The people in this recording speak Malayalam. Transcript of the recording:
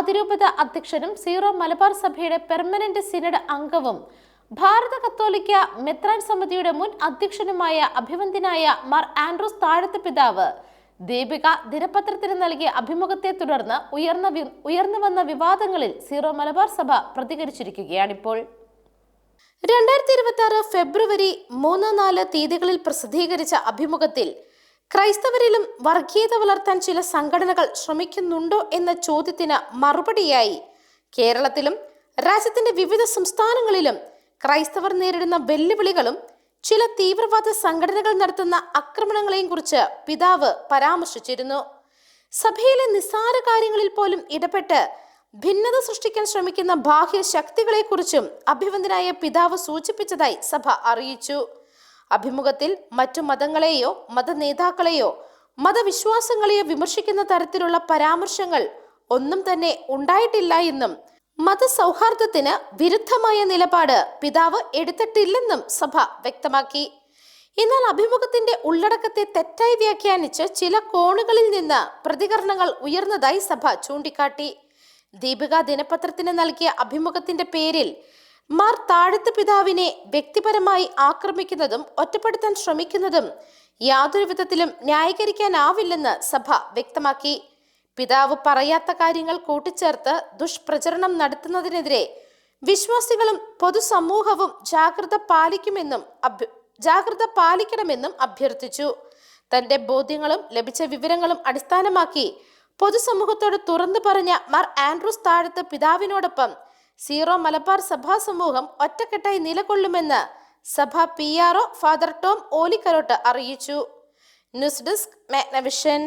അതിരൂപത അധ്യക്ഷനും സീറോ മലബാർ സഭയുടെ പെർമനന്റ് സിനഡ് അംഗവും ഭാരത കത്തോലിക്ക മെത്രാൻ സമിതിയുടെ മുൻ അധ്യക്ഷനുമായ അഭിവന്ദ്യനായ മാർ ആൻഡ്രൂസ് താഴത്ത് പിതാവ്. ദീപിക ദിനപത്രത്തിന് നൽകിയ അഭിമുഖത്തെ തുടർന്ന് ഉയർന്ന ഉയർന്നു വന്ന വിവാദങ്ങളിൽ സീറോ മലബാർ സഭ പ്രതികരിച്ചിരിക്കുകയാണിപ്പോൾ. രണ്ടായിരത്തി ഇരുപത്തി ആറ് ഫെബ്രുവരി മൂന്ന് നാല് തീയതികളിൽ പ്രസിദ്ധീകരിച്ച അഭിമുഖത്തിൽ ക്രൈസ്തവരിലും വർഗീയത വളർത്താൻ ചില സംഘടനകൾ ശ്രമിക്കുന്നുണ്ടോ എന്ന ചോദ്യത്തിന് മറുപടിയായി. കേരളത്തിലും രാജ്യത്തിന്റെ വിവിധ സംസ്ഥാനങ്ങളിലും ക്രൈസ്തവർ നേരിടുന്ന വെല്ലുവിളികളും ചില തീവ്രവാദ സംഘടനകൾ നടത്തുന്ന ആക്രമണങ്ങളെയും കുറിച്ച് പിതാവ് പരാമർശിച്ചിരുന്നു. സഭയിലെ നിസ്സാര കാര്യങ്ങളിൽ പോലും ഇടപെട്ട് ഭിന്നത സൃഷ്ടിക്കാൻ ശ്രമിക്കുന്ന ബാഹ്യ ശക്തികളെക്കുറിച്ചും അഭിവന്ദനായ പിതാവ് സൂചിപ്പിച്ചതായി സഭ അറിയിച്ചു. അഭിമുഖത്തിൽ മറ്റു മതങ്ങളെയോ മതനേതാക്കളെയോ മതവിശ്വാസങ്ങളെയോ വിമർശിക്കുന്ന തരത്തിലുള്ള പരാമർശങ്ങൾ ഒന്നും തന്നെ ഉണ്ടായിട്ടില്ല എന്നും മതസൗഹാർദ്ദത്തിന് വിരുദ്ധമായ നിലപാട് പിതാവ് എടുത്തിട്ടില്ലെന്നും സഭ വ്യക്തമാക്കി. എന്നാൽ അഭിമുഖത്തിന്റെ ഉള്ളടക്കത്തെ തെറ്റായി വ്യാഖ്യാനിച്ച് ചില കോണുകളിൽ നിന്ന് പ്രതികരണങ്ങൾ ഉയർന്നതായി സഭ ചൂണ്ടിക്കാട്ടി. ദീപിക ദിനപത്രത്തിന് നൽകിയ അഭിമുഖത്തിന്റെ പേരിൽ മാർ താഴത്ത് പിതാവിനെ വ്യക്തിപരമായി ആക്രമിക്കുന്നതും ഒറ്റപ്പെടുത്താൻ ശ്രമിക്കുന്നതും യാതൊരു വിധത്തിലും ന്യായീകരിക്കാനാവില്ലെന്ന് സഭ വ്യക്തമാക്കി. പിതാവ് പറയാത്ത കാര്യങ്ങൾ കൂട്ടിച്ചേർത്ത് ദുഷ്പ്രചരണം നടത്തുന്നതിനെതിരെ വിശ്വാസികളും പൊതുസമൂഹവും ജാഗ്രത പാലിക്കുമെന്നും ജാഗ്രത പാലിക്കണമെന്നും അഭ്യർത്ഥിച്ചു. തന്റെ ബോധ്യങ്ങളും ലഭിച്ച വിവരങ്ങളും അടിസ്ഥാനമാക്കി പൊതുസമൂഹത്തോട് തുറന്നു പറഞ്ഞ മാർ ആൻഡ്രൂസ് താഴത്ത് പിതാവിനോടൊപ്പം സീറോ മലബാർ സഭാ സമൂഹം ഒറ്റക്കെട്ടായി നിലകൊള്ളുമെന്ന് സഭ P R father Tom Olikkarott അറിയിച്ചു. News desk Magnavision.